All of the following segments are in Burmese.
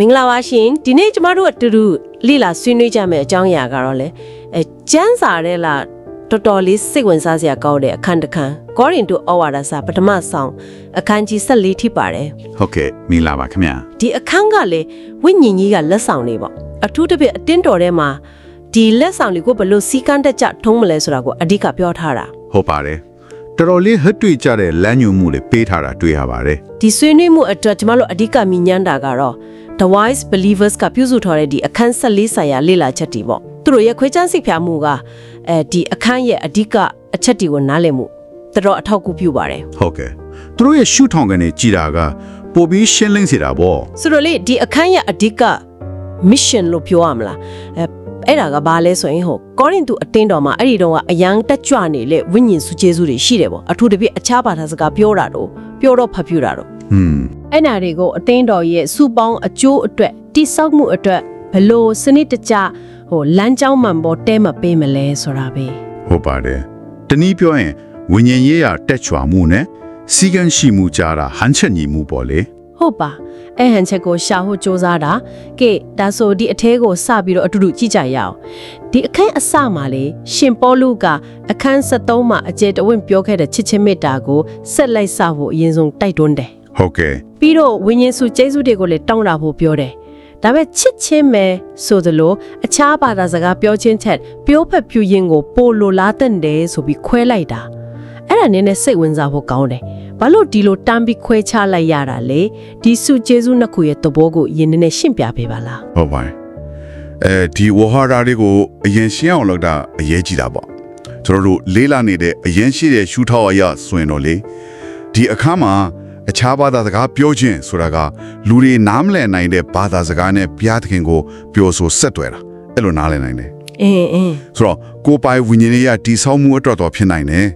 မင်္ဂလာပါရှင်ဒီနေ့ကျမတို့အတူတူလိလာဆွေးနွေးကြမယ့်အကြောင်းအရာကတော့လေအဲကျန်းစာတဲ့လားတော်တော်လေးစိတ်ဝင်စားစရာကောင်းတဲ့အခန်းတစ်ခန်းကောရင်တို့ဩဝါဒစာပထမဆောင်အခန်းကြီး14ထိပါတယ်ဟုတ်ကဲ့မင်္ဂလာပါခင်ဗျာဒီအခန်းကလေဝိညာဉ်ကြီးကလက်ဆောင်လေးပေါ့အထူးသဖြင့်အတင်းတော်ထဲမှာဒီလက်ဆောင်လေးကိုဘယ်လို့စီကန်းတက်ကြထုံးမလဲဆိုတာကိုအဓိကပြောထားတာဟုတ်ပါတယ် တော်တော်လေးဟတ်တွေ့ကြတဲ့လမ်းညွှန်မှုတွေပေးထားတာတွေ့ရပါတယ်ဒီဆွေးနွေးမှုအတွက်ကျမတို့အဓိကမြင်ညမ်းတာကတော့ The Wise Believers ကပြုစုထားတဲ့ဒီအခန်း14ဆိုင်ရာလေ့လာချက်တွေပေါ့သူတို့ရဲ့ခွဲခြမ်းစိတ်ဖြာမှုကအဲဒီအခန်းရဲ့အဓိကအချက်တွေကိုနားလည်မှုတော်တော်အထောက်အကူပြုပါတယ်ဟုတ်ကဲ့သူတို့ရဲ့ရှုထောင်ကနေကြည်တာကပိုပြီးရှင်းလင်းစေတာပေါ့ဆိုတော့လေဒီအခန်းရဲ့အဓိက mission လို့ပြောရမလားအဲ အဲ့ဒါကဘာလဲဆိုရင်ဟိုကောရင်သူအတင်းတော်မှာအဲ့ဒီတော့ကအယံတက်ကြွနေလေဝိညာဉ်စုကျေးဇူးတွေရှိတယ်ပေါ့အထူးသဖြင့်အခြားဘာသာစကားပြောတာတော့ပြောတော့ဖတ်ပြတာတော့ဟွန်းအဲ့နာတွေကိုအတင်းတော်ရဲ့စုပေါင်းအကျိုးအတွက်တိဆောက်မှုအတွက်ဘလို့စနစ်တကျဟိုလမ်းကြောင်းမှန်ပေါ်တဲမပေးမလဲဆိုတာပဲဟုတ်ပါတယ်တနည်းပြောရင်ဝိညာဉ်ရေးရတက်ချွာမှုနဲ့စီကံရှိမှုကြတာဟန်ချက်ညီမှုပေါ့လေ ဟုတ်ပါအဲ့ဟန်ချက်ကိုရှာဖို့စ조사တာကဲဒါဆိုဒီအထဲကိုစပြီးတော့အတူတူကြည့်ကြရအောင်ဒီအခန်းအစမှာလေရှင်ပေါလုကအခန်း73မှာအကျယ်တဝင့်ပြောခဲ့တဲ့ချစ်ချင်းမေတ္တာကိုဆက်လိုက်စဖို့အရင်ဆုံးတိုက်တွန်းတယ်ဟုတ်ကဲ့ပြီးတော့ဝိညာဉ်စုကျေးဇူးတွေကိုလည်းတောင်းတာဖို့ပြောတယ်။ဒါပေမဲ့ချစ်ချင်းပဲဆိုသလိုအခြားဘာသာစကားပြောချင်းချက်ပြောဖက်ပြူရင်ကိုပိုလိုလားတဲ့တယ်ဆိုပြီးခွဲလိုက်တာ။ အဲ့ဒါနည်းနည်းစိတ်ဝင်စားဖို့ကောင်းတယ်။ဘာလို့ဒီလိုတမ်းပြီးခွဲခြားလိုက်ရတာလဲ။ဒီစုကျေးဇူးနှစ်ခုရဲ့သဘောကိုယင်းနည်းနည်းရှင်းပြပေးပါလားဟုတ်ပါတယ်အဲဒီဝဟာရာတွေကိုအရင်ရှင်းအောင်လုပ်တာအရေးကြီးတာပေါ့ကျွန်တော်တို့လေးလာနေတဲ့အရင်ရှိတဲ့ရှုထောက်အရဆိုရင်တော့လေဒီအခါမှာအခြားဘာသာစကားပြောခြင်းဆိုတာကလူတွေနားမလည်နိုင်တဲ့ဘာသာစကားနဲ့ဘုရားသခင်ကိုပြောဆိုဆက်သွယ်တာအဲ့လိုနားလည်နိုင်တယ်။အင်းအင်းဆိုတော့ ကိုယ်ပိုင်ဝိညာဉ်ရေးရတိဆောက်မှုအတွက်တော့ဖြစ်နိုင်တယ်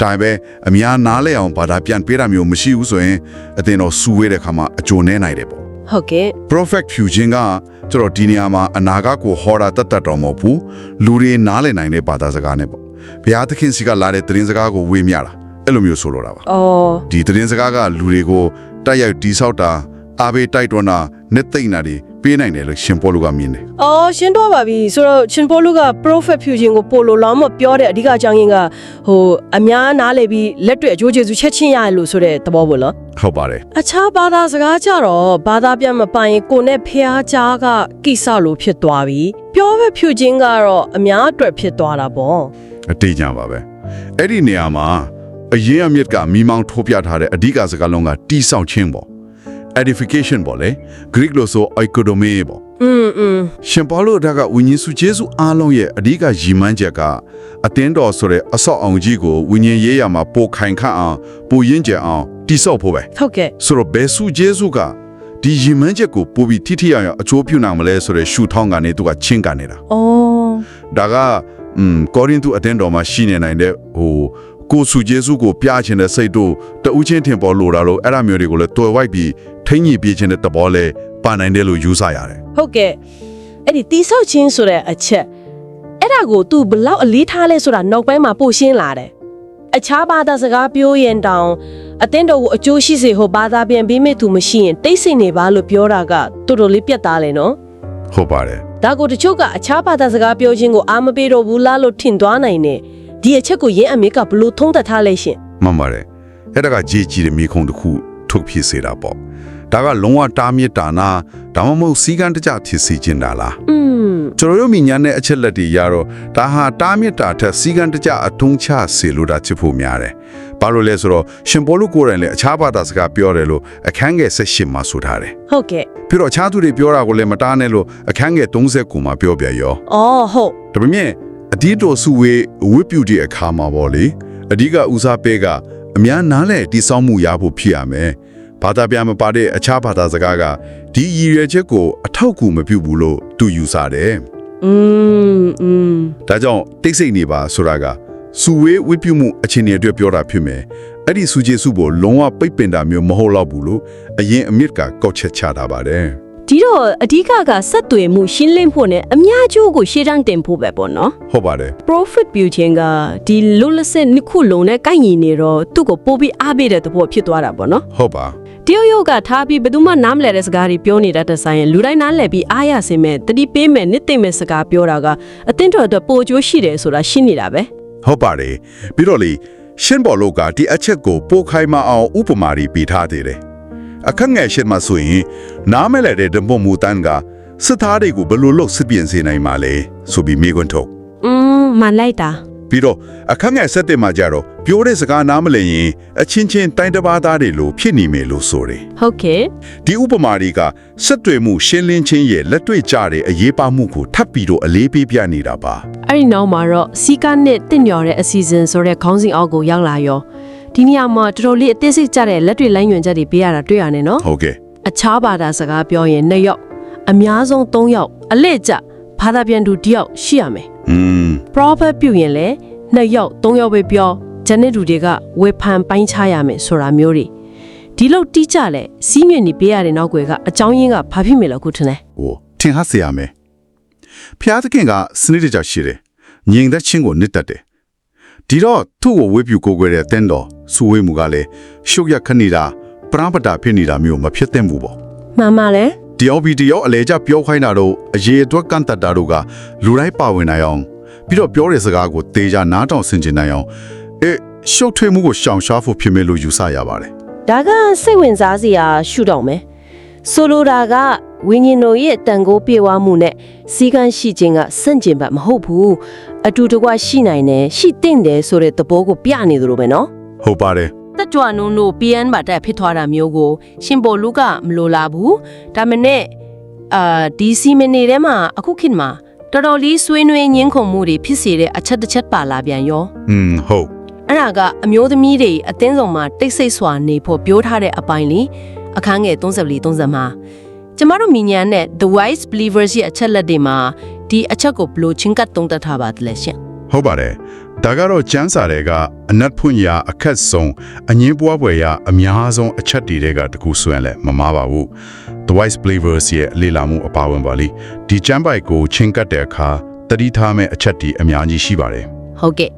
ဒါပေမဲ့အများနားလည်အောင်ဘာသာပြန်ပေးတာမျိုးမရှိဘူးဆိုရင်အတင်တော့စူဝဲတဲ့ခါမှာအကျိုးနည်းနိုင်တယ်ပေါ့ဟုတ်ကဲ့ Prophet Fusion ကကျွန်တော်ဒီနေရာမှာအနာဂတ်ကိုဟောတာတတ်တတ်တော်မဟုတ်ဘူးလူတွေနားလည်နိုင်တဲ့ဘာသာစကားနဲ့ပေါ့ဘုရားသခင်စီကလာတဲ့သတင်းစကားကိုဝေမျှတာအဲ့လိုမျိုးဆိုလိုတာပါ။အော်ဒီသတင်းစကားကလူတွေကိုတိုက်ရိုက်တိဆောက်တာအားပေးတိုက်တွန်းတာနဲ့သိမ့်တာတွေ ပေးနိုင်တယ်လို့ရှင်ပေါလုကမြင်တယ်။အော်ရှင်းတော့ပါပြီဆိုတော့ရှင်ပေါလုက prophet fusion ကိုပိုလိုလောင်းမပြောတဲ့အဓိကအကြောင်းရင်းကဟိုအများနားလေပြီးလက်တွေ့အကျိုးကျေးဇူးချက်ချင်းရတယ်လို့ဆိုတဲ့သဘောပေါ့နော်ဟုတ်ပါတယ်အခြားဘာသာစကားကြတော့ဘာသာပြန်မပိုင်ကိုနဲ့ဖះကြားကကိစ္စလိုဖြစ်သွားပြီပြောပဲဖြူချင်းကတော့အများအတွက်ဖြစ်သွားတာပေါ့အတိတ်ကြပါပဲအဲ့ဒီနေရာမှာအရင်အမြစ်ကမိမောင်းထိုးပြထားတဲ့အဓိကစကားလုံးကတိဆောက်ခြင်းပေါ့ edification ပေါ့လေ Greek လို့ဆို oikodomē ပေါ့ อืมอืม ရှင်ပေါလုဒါကဝိညာဉ်စုကျေးဇူးအားလုံးရဲ့အဓိကရည်မှန်းချက်ကအတင်းတော်ဆိုတဲ့အဆောက်အအုံကြီးကိုဝိညာဉ်ရေးရမှာပိုခိုင်ခန့်အောင်ပိုရင့်ကျက်အောင်တိဆောက်ဖို့ပဲ ဟုတ်ကဲ့ ဆိုတော့ဘယ်စုကျေးဇူးကဒီရည်မှန်းချက်ကိုပိုပြီးထိထိရောက်ရောက်အကျိုးပြုနိုင်မလဲဆိုတဲ့ရှုထောင်းကနေသူကချင်းကန်နေတာ အော် ဒါကอืมကောရိန္သုအတင်းတော်မှာရှိနေနိုင်တဲ့ဟို ကိုယ်စုကျေးဇူးကိုပြချင်တဲ့စိတ်တို့တဦးချင်းထင်ပေါ်လို့တာလို့အဲ့ဒါမျိုးတွေကိုလည်းတွေ့ဝိုက်ပြီးထိမ့်ညစ်ပြချင်တဲ့သဘောလဲပါနိုင်တယ်လို့ယူဆရတယ်ဟုတ်ကဲ့အဲ့ဒီတိဆောက်ချင်းဆိုတဲ့အချက်အဲ့ဒါကို तू ဘလောက်အလေးထားလဲဆိုတာနောက်ပိုင်းမှာပို့ရှင်းလာတယ်အခြားဘာသာစကားပြောရင်တောင်အတင်းတော်ကိုအကျိုးရှိစေဟိုဘာသာပြန်ပြီးမဲ့သူမရှိရင်တိတ်ဆိတ်နေပါလို့ပြောတာကတော်တော်လေးပြတ်သားလေနော်ဟုတ်ပါတယ်ဒါကိုတချို့ကအခြားဘာသာစကားပြောခြင်းကိုအာမပေးတော့ဘူးလားလို့ထင်သွားနိုင်တယ် ဒီအချက်ကိုရင်းအမေကဘလို့ထုံးသက်ထားလဲရှင်မှန်ပါတယ်အဲ့ဒါကကြည်ကြည်တဲ့မိခုံတစ်ခုထုတ်ဖြစ်စေတာပေါ့ဒါကလုံးဝတားမြစ်တာနာဒါမှမဟုတ်စီကံတကြဖြစ်စီခြင်းတာလားอืมကျွန်တော်တို့မိညာနဲ့အချက်လက်တွေရတော့ဒါဟာတားမြစ်တာထက်စီကံတကြအထုံးချစေလို့တာချစ်ဖို့များတယ်ဘာလို့လဲဆိုတော့ရှင်ဘောလူကိုယ်တိုင်လည်းအခြားဘာသာစကားပြောတယ်လို့အခန်းငယ်ဆက်ရှင်မှာဆိုထားတယ်ဟုတ်ကဲ့ပြီးတော့အခြားသူတွေပြောတာကိုလည်းမတားနဲ့လို့အခန်းငယ်39မှာပြောပြရောအော်ဟုတ်ဒါပေမဲ့ အဒီတော်စုဝေးဝိပုတဲ့အခါမှာပေါ့လေအဓိကဦးစားပေးကအများနားလဲတိစောင်းမှုရဖို့ဖြစ်ရမယ်ဘာသာပြန်မပါတဲ့အခြားဘာသာစကားကဒီရည်ရွယ်ချက်ကိုအထောက်အကူမပြုဘူးလို့သူယူဆတယ် อืมอืม ဒါကြောင့်တိတ်ဆိတ်နေပါဆိုတာကစုဝေးဝိပုမှုအခြေအနေအတွက်ပြောတာဖြစ်မယ်အဲ့ဒီစုကျေစုဖို့လုံးဝပိတ်ပင်တာမျိုးမဟုတ်တော့ဘူးလို့အရင်အမြစ်ကကောက်ချက်ချတာပါတယ် ဒီတော့အဓိကကဆက်သွယ်မှုရှင်းလင်းဖို့နဲ့အများကျိုးကိုရှေ့တန်းတင်ဖို့ပဲပေါ့နော် ဟုတ်ပါတယ် profit ပြုခြင်းကဒီလွတ်လပ်စစ်နှစ်ခုလုံးနဲ့ကိုက်ညီနေတော့သူ့ကိုပို့ပြီးအားပေးတဲ့သဘောဖြစ်သွားတာပေါ့နော်ဟုတ်ပါဒတရုတ်ရုပ်ကထားပြီးဘယ်သူမှနားမလဲတဲ့စကားတွေပြောနေတာတဆိုင်ရင်လူတိုင်းနားလည်ပြီးအားရစင်မဲ့တတိပေးမဲ့နှစ်သိမ့်မဲ့စကားပြောတာကအသင်းတော်အတွက်ပိုအကျိုးရှိတယ်ဆိုတာရှင်းနေတာပဲဟုတ်ပါတယ်ပြီးတော့လေရှင်းပေါ်လို့ကဒီအချက်ကိုပိုခိုင်မအောင်ဥပမာတွေပေးထားသေးတယ် အခက်ငယ်ရှင်းမှာဆိုရင်နားမလဲတဲ့ဓမ္မမူတန်းကစစ်သားတွေကိုဘယ်လိုလုပ်စစ်ပြင်စေနိုင်မှာလဲဆိုပြီးမိကွန်းထုတ်อืมမန်လိုက်တာပြီးတော့အခက်ငယ်ဆက်တင်မှာကြတော့ပြောတဲ့စကားနားမလည်ရင်အချင်းချင်းတိုင်းတစ်ပါးသားတွေလိုဖြစ်နေမယ်လို့ဆိုတယ်ဟုတ်ကဲ့ဒီဥပမာတွေကဆက်တွေ့မှုရှင်းလင်းခြင်းရဲ့လက်တွေ့ကြတဲ့အရေးပါမှုကိုထပ်ပြီးတော့အလေးပေးပြနေတာပါအဲ့ဒီနောက်မှာတော့စီကာနဲ့တင့်ညော်တဲ့အစီအစဉ်ဆိုတဲ့ခေါင်းစဉ်အောက်ကိုရောက်လာရော ဒီနေရာမှာတော်တော်လေးအသေးစိတ်ကြတဲ့လက်တွေလိုင်းညွန်ချက်တွေပေးရတာတွေ့ရတယ်နော်ဟုတ်ကဲ့အခြားဘာသာစကားပြောရင်2ယောက်အများဆုံး3ယောက်အလက်ကျဘာသာပြန်သူ1ယောက်ရှိရမယ်อืม proper ပြုရင်လည်း2ယောက်3ယောက်ပဲပြောဂျန်နစ်လူတွေကဝေဖန်ပိုင်းခြားရမယ်ဆိုတာမျိုးတွေဒီလောက်တိကျလဲစီးမြင့်နေပေးရတဲ့နောက်ွယ်ကအကြောင်းရင်းကဘာဖြစ်မိလဲခုထင်လဲဟိုထင်ဟဆရာမယ်ဖျားသခင်ကစနစ်တကျရှိတယ်ငြိမ်သက်ခြင်းကိုနှစ်သက်တယ်ဒီတော့သူ့ကိုဝေပြူကိုကိုွယ်တဲ့တင်းတော် စူဝေးမှုကလည်းရှုပ်ရခနေတာပရံပတာဖြစ်နေတာမျိုးမဖြစ်သင့်ဘူးပေါ့မှန်ပါလဲတယောက်ပြီးတယောက်အလဲကျပြောခိုင်းတာတို့အရေးအတွက်ကန့်တတ်တာတို့ကလူတိုင်းပါဝင်နိုင်အောင်ပြီးတော့ပြောတဲ့စကားကိုတေချာနားထောင်ဆင်ခြင်နိုင်အောင်အဲရှုပ်ထွေးမှုကိုရှောင်ရှားဖို့ဖြစ်မယ်လို့ယူဆရပါတယ်ဒါကစိတ်ဝင်စားစရာရှုတော့မယ်ဆိုလိုတာကဝိညာဉ်တော်ရဲ့တန်ခိုးပြေဝမှုနဲ့စီကန်းရှိခြင်းကစန့်ကျင်ဘက်မဟုတ်ဘူးအတူတကွရှိနိုင်တယ်ရှိတင့်တယ်ဆိုတဲ့သဘောကိုပြနေသလိုပဲနော် ဟုတ်ပါတယ်တက်ကြွနုံတို့ PN ဘာတက်ဖြစ်သွားတာမျိုးကို ရှင်ပေါ်လူကမလိုလားဘူးဒါမနဲ့အာဒီစီမနေထဲမှာအခုခေတ်မှာတော်တော်လေးဆွေးနွေးညင်းခုန်မှုတွေဖြစ်စေတဲ့အချက်တစ်ချက်ပါလာပြန်ရောอืมဟုတ်အဲ့ဒါကအမျိုးသမီးတွေအသင်းဆောင်မှာတိတ်ဆိတ်စွာနေဖို့ပြောထားတဲ့အပိုင်းလေးအခန်းငယ်34 30မှာကျမတို့မြညာနဲ့ The Wise Believers ရဲ့အချက်လက်တွေမှာဒီအချက်ကိုဘယ်လို့ချင်းကတ်တုံးတက်ထားပါသလဲရှင်ဟုတ်ပါတယ် ဒါကတော့ကျမ်းစာတွေကအနတ်ဖွင့်ရာအခက်ဆုံးအငင်းပွားပွဲရာအများဆုံးအချက်တွေကတကူဆွဲလဲမမားပါဘူး Twice Believers ရဲ့လေ့လာမှုအပါဝင်ပါလိဒီကျမ်းပိုက်ကိုချင်းကတ်တဲ့အခါတတိထားမဲ့အချက်တွေအများကြီးရှိပါတယ်ဟုတ်ကဲ့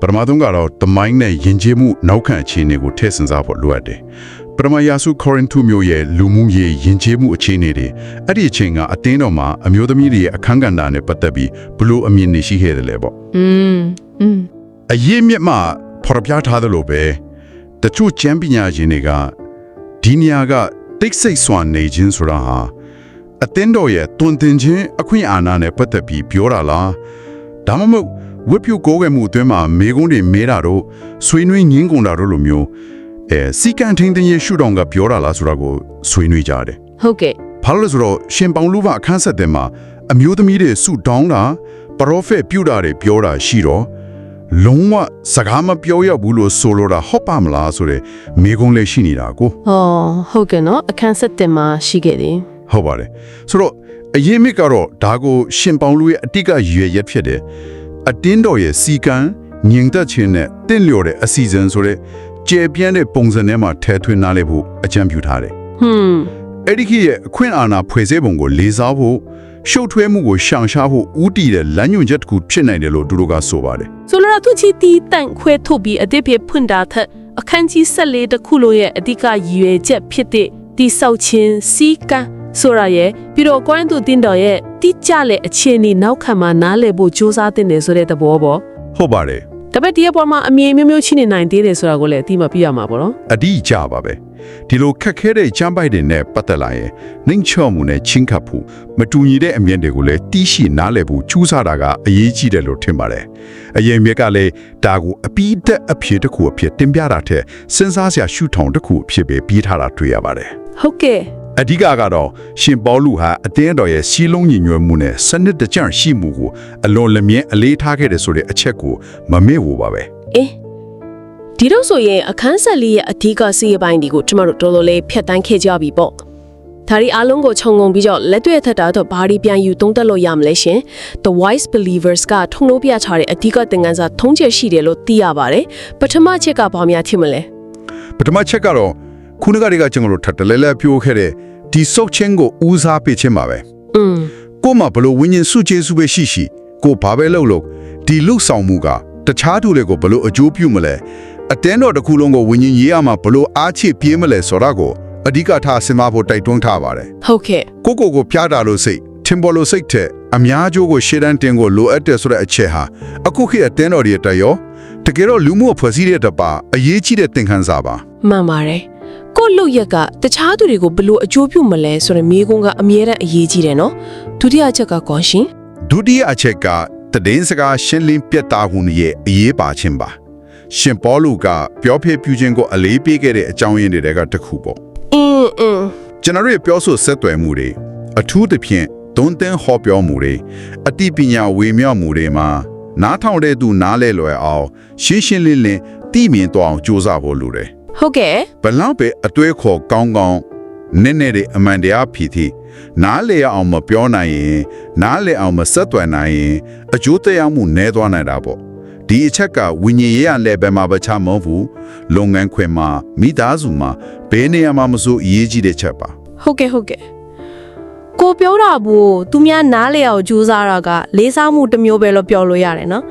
ပရမသုံးကတော့တမိုင်းနဲ့ယဉ်ကျေးမှုနောက်ခံအခြေအနေကိုထည့်စင်စားဖို့လိုအပ်တယ်ပရမယာစုကောရင်ထုမြို့ရဲ့လူမှုရေးယဉ်ကျေးမှုအခြေအနေတွေအဲ့ဒီအချိန်ကအတင်းတော်မှာအမျိုးသမီးတွေရဲ့အခန်းကဏ္ဍနဲ့ပတ်သက်ပြီးဘလို့အမြင်နေရှိခဲ့တယ်လဲပေါ့။อืม အရေးမြစ်မှဖော်ပြထားသလိုပဲတချို့ကျမ်းပညာရှင်တွေကဒီနေရာကတိတ်ဆိတ်စွာနေခြင်းဆိုတာဟာအသင်းတော်ရဲ့တွင်တင်ခြင်းအခွင့်အာဏာနဲ့ပတ်သက်ပြီးပြောတာလားဒါမှမဟုတ်ဝတ်ပြုကိုးကွယ်မှုအတွင်းမှာမေကုန်းတွေမဲတာတို့ဆွေးနွေးငင်းကုန်တာတို့လိုမျိုးအဲစီကံထင်းထင်းရဲ့ရှုထောင့်ကပြောတာလားဆိုတာကိုဆွေးနွေးကြတယ်ဟုတ်ကဲ့ဘာလို့လဲဆိုတော့ရှင်ပေါင်လူကအခန်းဆက်တဲ့မှာအမျိုးသမီးတွေဆုတောင်းတာပရောဖက်ပြုတာတွေပြောတာရှိတော့ လုံးဝစကားမပြောရဘူးလို့ဆိုလိုတာဟုတ်ပါမလားဆိုတဲ့မိကုံးလေးရှိနေတာကိုဟောဟုတ်ကဲ့နော်အခန်းဆက်တင်မှာရှိခဲ့တယ်ဟုတ်ပါတယ်ဆိုတော့အရေးမြစ်ကတော့ဒါကိုရှင်ပေါင်လူရဲ့အတိတ်ကရည်ရွယ်ရက်ဖြစ်တယ်အတင်းတော်ရဲ့စီကံညင်သက်ခြင်းနဲ့တင့်လျော်တဲ့အစီအစဉ်ဆိုတဲ့ကျေပြန့်တဲ့ပုံစံထဲမှာထည့်သွင်းနားလည်ဖို့အကြံပြုထားတယ်ဟွန်းအဲ့ဒီခေတ်ရဲ့အခွင့်အာဏာဖွဲ့စည်းပုံကိုလေးစားဖို့ ရှုပ်ထွေးမှုကိုရှောင်ရှားဖို့ဥတီတဲ့လမ်းညွှန်ချက်တစ်ခုဖြစ်နိုင်တယ်လို့သူတို့ကဆိုပါတယ်ဆိုလိုတာသူချီတီတန့်ခွဲထုတ်ပြီးအတိတ်ဖြစ်ဖွင့်တာထက်အခန်းကြီး၁၄တခုလိုရဲ့အဓိကရည်ရွယ်ချက်ဖြစ်တဲ့တိဆောက်ခြင်းစီကံဆိုရရဲ့ပြီးတော့ကွိုင်းသူတင်တော်ရဲ့တိကျတဲ့အခြေအနေနောက်ခံမှာနားလည်ဖို့စ조사တင်တယ်ဆိုတဲ့သဘောပေါ့ဟုတ်ပါတယ်ဒါပေမဲ့ဒီအပေါ်မှာအမြင်မျိုးမျိုးရှိနေနိုင်သေးတယ်ဆိုတာကိုလည်းအတိမပြရမှာပေါ့နော်အတိအကျပါပဲ ဒီလိုခက်ခဲတဲ့ချမ်းပိုက်တွေနဲ့ပတ်သက်လာရင်နှိမ်ချော့မှုနဲ့ချင်းခတ်ဖို့မတူညီတဲ့အမြင်တွေကိုလည်းတီးရှိနားလည်ဖို့ကြိုးစားတာကအရေးကြီးတယ်လို့ထင်ပါတယ်အရင်မြက်ကလည်းဒါကိုအပီးတက်အဖြစ်တစ်ခုအဖြစ်တင်ပြတာထက်စဉ်းစားစရာရှုထောင်တစ်ခုအဖြစ်ပဲပြီးထားတာတွေ့ရပါတယ်ဟုတ်ကဲ့အဓိကကတော့ရှင်ပေါလုဟာအတင်းတော်ရဲ့စီးလုံးညီညွတ်မှုနဲ့စနစ်တကျရှိမှုကိုအလွန်လမြဲအလေးထားခဲ့တယ်ဆိုတဲ့အချက်ကိုမမေ့ဘူးပါပဲအေး ဒီတော့ဆိုရင်အခန်းဆက်လေးရဲ့အဓိကစီးရပိုင်းတွေကိုကျမတို့တော်တော်လေးဖျက်တမ်းခဲ့ကြပြီပေါ့ဒါရီအားလုံးကိုခြုံငုံပြီးတော့လက်တွေ့ထက်တာတော့ဘာဒီပြန်ယူသုံးသပ်လို့ရမလဲရှင် The Wise Believers ကထုံလို့ပြချတဲ့အဓိကသင်ခန်းစာသုံးချက်ရှိတယ်လို့သိရပါတယ်ပထမချက်ကဘာများဖြစ်မလဲပထမချက်ကတော့ခုနကတည်းကကျွန်တော်တို့ထပ်တလဲလဲပြောခဲ့တဲ့ဒီစုတ်ချင်းကိုဦးစားပေးခြင်းပါပဲ။အင်းကို့မှာဘလို့ဝိညာဉ်စုကျေစုပဲရှိရှိကိုဘာပဲလုပ်လို့ဒီလှုပ်ဆောင်မှုကတခြားသူတွေကိုဘလို့အကျိုးပြုမလဲ အတင်းတော်တစ်ခုလုံးကိုဝิญဉ်ရေးရမှာဘလို့အားချေပြေးမလဲဆိုတာကိုအဓိကထားစဉ်းစားဖို့တိုက်တွန်းထားပါတယ်ဟုတ်ကဲ့ကိုကိုကိုဖျားတာလို့စိတ်ထင်ပေါ်လို့စိတ်တဲ့အများကျိုးကိုရှေ့တန်းတင်ကိုလိုအပ်တယ်ဆိုတဲ့အချက်ဟာအခုခေတ်အတင်းတော်ရဲ့တက်ရောတကယ်တော့လူမှုအဖွဲ့အစည်းတွေတပါအရေးကြီးတဲ့သင်ခန်းစာပါမှန်ပါတယ်ကိုယ့်လုတ်ရက်ကတခြားသူတွေကိုဘယ်လိုအကျိုးပြုမလဲဆိုတဲ့မိကုန်းကအမြဲတမ်းအရေးကြီးတယ်နော်ဒုတိယချက်ကကောရှင်ဒုတိယအချက်ကတည်င်းစကားရှင်းလင်းပြတ်သားမှုရဲ့အရေးပါခြင်းပါ ရှင်ပေါလုကပြောဖေးပြူခြင်းကိုအလေးပေးခဲ့တဲ့အကြောင်းရင်းတွေကတစ်ခုပေါ့အင်းအင်းကျွန်တော်တို့ရဲ့ပြောဆိုဆက်သွယ်မှုတွေအထူးသဖြင့်သွန်သင်ဟောပြောမှုတွေအတိပညာဝေမျှမှုတွေမှာနားထောင်တဲ့သူနားလဲလွယ်အောင်ရှင်းရှင်းလင်းလင်းသိမြင်သွားအောင်ကြိုးစားဖို့လိုတယ်ဟုတ်ကဲ့ဘလောက်ပဲအတွေးခေါ်ကောင်းကောင်းနည်းနည်းတဲ့အမှန်တရားဖြီသည့်နားလေရအောင်မပြောနိုင်ရင်နားလေအောင်မဆက်သွယ်နိုင်ရင်အကျိုးတရားမှုနည်းသွားနိုင်တာပေါ့ ဒီအချက်ကဝိညာဉ်ရေးရလည်းပဲမှာပချမဟုတ်ဘူးလုပ်ငန်းခွင်မှာမိသားစုမှာဘယ်နေရာမှာမဆိုအရေးကြီးတဲ့ချက်ပါဟုတ်ကဲ့ဟုတ်ကဲ့ကိုပြောတာဘူးသူများနားလေအောင်ကြိုးစားတာကလေးစားမှုတစ်မျိုးပဲလို့ပြောလို့ရတယ်နော်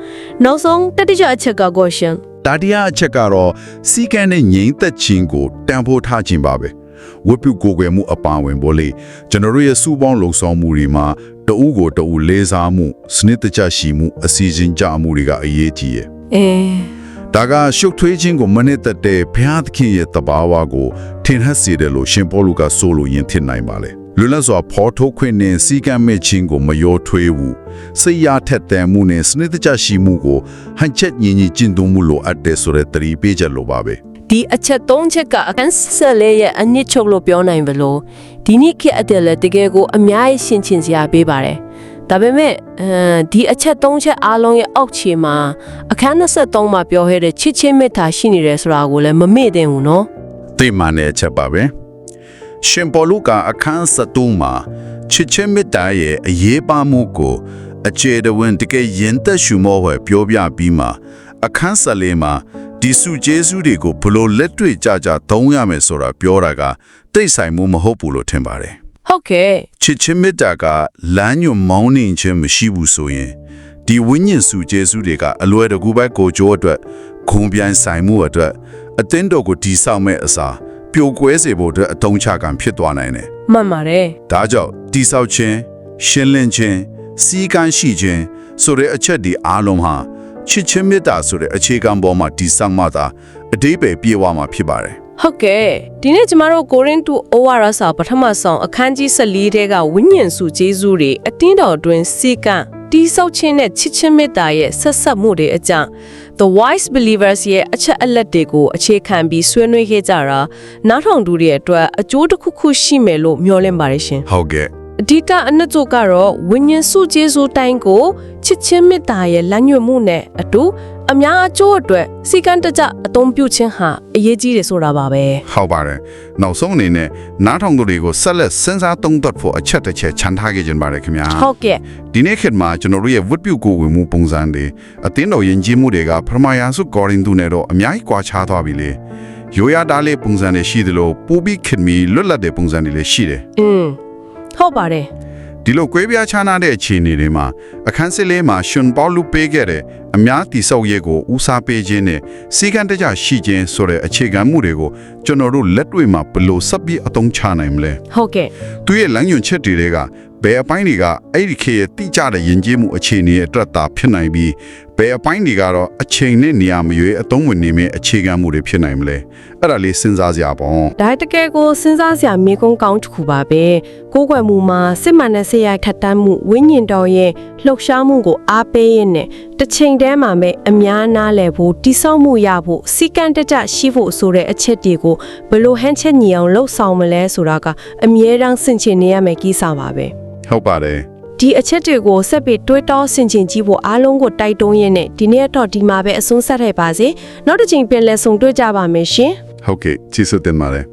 နောက်ဆုံးတတိယအချက်ကကောရှင်တာတရားအချက်ကတော့စီကံနဲ့ငြိမ်သက်ခြင်းကိုတန်ဖိုးထားခြင်းပါပဲ ဝိပုကိုယ်ွယ်မှုအပါဝင်ပေါ်လေကျွန်တော်တို့ရဲ့စူပေါင်းလုံဆောင်မှုတွေမှာတဦးကိုတဦးလေးစားမှုစနစ်တကျရှိမှုအစီအစဉ်ကြမှုတွေကအရေးကြီးရဲ့အင်းဒါကရှုပ်ထွေးခြင်းကိုမနစ်သက်တဲ့ဘုရားသခင်ရဲ့တဘာဝကိုထင်ဟပ်စေတယ်လို့ရှင်ပေါလုကဆိုလိုရင်းထင်နိုင်ပါလေလွတ်လပ်စွာဖော်ထုတ်ခွင့်နဲ့စီကံမဲ့ခြင်းကိုမရောထွေးဘူးစိတ်ရထက်သန်မှုနဲ့စနစ်တကျရှိမှုကိုဟန်ချက်ညီညီကျင့်သုံးမှုလိုအပ်တယ်ဆိုတဲ့သတိပေးချက်လိုပါပဲ ဒီအချက်၃ချက်ကအခန်းဆက်လေးရဲ့အနစ်ချုပ်လို့ပြောနိုင်ဘလို့ဒီနေ့ခေတ်အတယ်လည်းတကယ်ကိုအများကြီးရှင်းချင်စရာပေးပါတယ်ဒါပေမဲ့အဲဒီအချက်၃ချက်အားလုံးရဲ့အောက်ခြေမှာအခန်း23မှာပြောခဲ့တဲ့ချစ်ချင်းမေတ္တာရှိနေတယ်ဆိုတာကိုလည်းမမေ့သင့်ဘူးနော်သိမှန်တဲ့အချက်ပါပဲရှင်ပေါလုကအခန်း73မှာချစ်ချင်းမေတ္တာရဲ့အရေးပါမှုကိုအခြေတဝင်တကယ်ရင်သက်ရှုမောဝယ်ပြောပြပြီးမှအခန်း14မှာ ဒီစုကျေးဇူးတွေကိုဘလို့လက်တွေ့ကြကြသုံးရမယ်ဆိုတာပြောတာကတိတ်ဆိုင်မှုမဟုတ်ဘူးလို့ထင်ပါတယ်ဟုတ်ကဲ့ချစ်ချင်းမေတ္တာကလမ်းညွန်မောင်းနှင်ခြင်းမရှိဘူးဆိုရင်ဒီဝိညာဉ်စုကျေးဇူးတွေကအလွယ်တကူပဲကိုကြိုးအတွက်ခုံပြန်ဆိုင်မှုအတွက်အသင်းတော်ကိုဒီဆောင်မဲ့အစားပျိုကွဲစေဖို့အတွက်အတုံးချကံဖြစ်သွားနိုင်တယ်မှန်ပါတယ်။ဒါကြောင့်တိဆောက်ခြင်းရှင်းလင်းခြင်းစီကံရှိခြင်းဆိုတဲ့အချက်ဒီအားလုံးဟာ ချစ်ချင်းမေတ္တာဆိုတဲ့အခြေခံပေါ်မှာဒီဆောင်မှသာအတိပ္ပယ်ပြေဝမှာဖြစ်ပါတယ်။ဟုတ်ကဲ့ဒီနေ့ကျမတို့ကိုရင်တူအိုဝါရစာပထမဆုံးအခန်းကြီး14ထဲကဝိညာဉ်စုကျေးဇူးတွေအတင်းတော်အတွင်းစီကံတီးဆောက်ခြင်းနဲ့ချစ်ချင်းမေတ္တာရဲ့ဆက်ဆက်မှုတွေအကြောင်း The Wise Believers ရဲ့အချက်အလက်တွေကိုအခြေခံပြီးဆွေးနွေးခဲ့ကြတာနားထောင်သူတွေအတွက်အကျိုးတစ်ခုခုရှိမယ်လို့မျှော်လင့်ပါတယ်ရှင်ဟုတ်ကဲ့ အဓိကအနှစ်ချုပ်ကတော့ဝိညာဉ်စုကျေးဇူးတိုင်းကိုချစ်ချင်းမေတ္တာရဲ့လမ်းညွှန်မှုနဲ့အတူအများအကျိုးအတွက်စီကံတကြအသုံးပြုခြင်းဟာအရေးကြီးတယ်ဆိုတာပါပဲဟုတ်ပါတယ်နောက်ဆုံးအနေနဲ့နားထောင်သူတွေကိုဆက်လက်စဉ်းစားသုံးသပ်ဖို့အချက်တစ်ချက်ခြံထားခဲ့ကြပါတယ်ခင်ဗျာဟုတ်ကဲ့ဒီနေ့ခေတ်မှာကျွန်တော်တို့ရဲ့ဝတ်ပြုကိုယ်ဝင်မှုပုံစံတွေအသင်းတော်ယဉ်ကျေးမှုတွေကပရမယာစုကောရင်သူနဲ့တော့အများကြီးကွာခြားသွားပြီလေရိုးရသားလေးပုံစံတွေရှိသလိုပူပြီးခေတ်မီလွတ်လပ်တဲ့ပုံစံတွေလည်းရှိတယ်อืม ဟုတ်ပါတယ်ဒီလိုကွဲပြားခြားနားတဲ့အခြေအနေတွေမှာအခန်းစစ်လေးမှာရှင်ပေါလုပေးခဲ့တဲ့အများတိဆောက်ရေးကိုဦးစားပေးခြင်းနဲ့စီကံတကြရှိခြင်းဆိုတဲ့အခြေခံမှုတွေကိုကျွန်တော်တို့လက်တွေ့မှာဘယ်လိုဆက်ပြီးအသုံးချနိုင်မလဲဟုတ်ကဲ့သူရဲ့လမ်းညွှန်ချက်တွေကဘယ်အပိုင်းတွေကအဲ့ဒီခေတ်ရဲ့တိကျတဲ့ယဉ်ကျေးမှုအခြေအနေအတွက်သာဖြစ်နိုင်ပြီးဘယ်အပိုင်းတွေကတော့အချိန်နဲ့နေရာမရွေးအသုံးဝင်နေမယ့်အခြေခံမှုတွေဖြစ်နိုင်မလဲအဲ့ဒါလေးစဉ်းစားစရာပေါ့ဒါတကယ်ကိုစဉ်းစားစရာမိကုန်းကောင်းတစ်ခုပါပဲကိုယ်ွယ်မှုမှာစစ်မှန်တဲ့ဆေးရိုက်ထက်တမ်းမှုဝိညာဉ်တော်ရဲ့လှုပ်ရှားမှုကိုအားပေးရင်းနဲ့တစ်ချိန်တည်းမှာပဲအများနာလည်ဖို့တိဆောက်မှုရဖို့စီကံတကြရှိဖို့ဆိုတဲ့အချက်တွေကိုဘယ်လိုဟန်ချက်ညီအောင်လှုပ်ဆောင်မလဲဆိုတာကအမြဲတမ်းဆင်ခြင်နေရမယ်ကိစ္စပါပဲဟုတ်ပါတယ် ဒီအချက်တွေကိုဆက်ပြီးတွေးတောဆင်ခြင်ကြည့်ဖို့အားလုံးကိုတိုက်တွန်းရင်းနဲ့ဒီနေ့တော့ဒီမှာပဲအဆုံးဆက်ခဲ့ပါစေနောက်တစ်ချိန်ပြန်လည်ဆုံတွေ့ကြပါမယ်ရှင်ဟုတ်ကဲ့ကျေးဇူးတင်ပါတယ်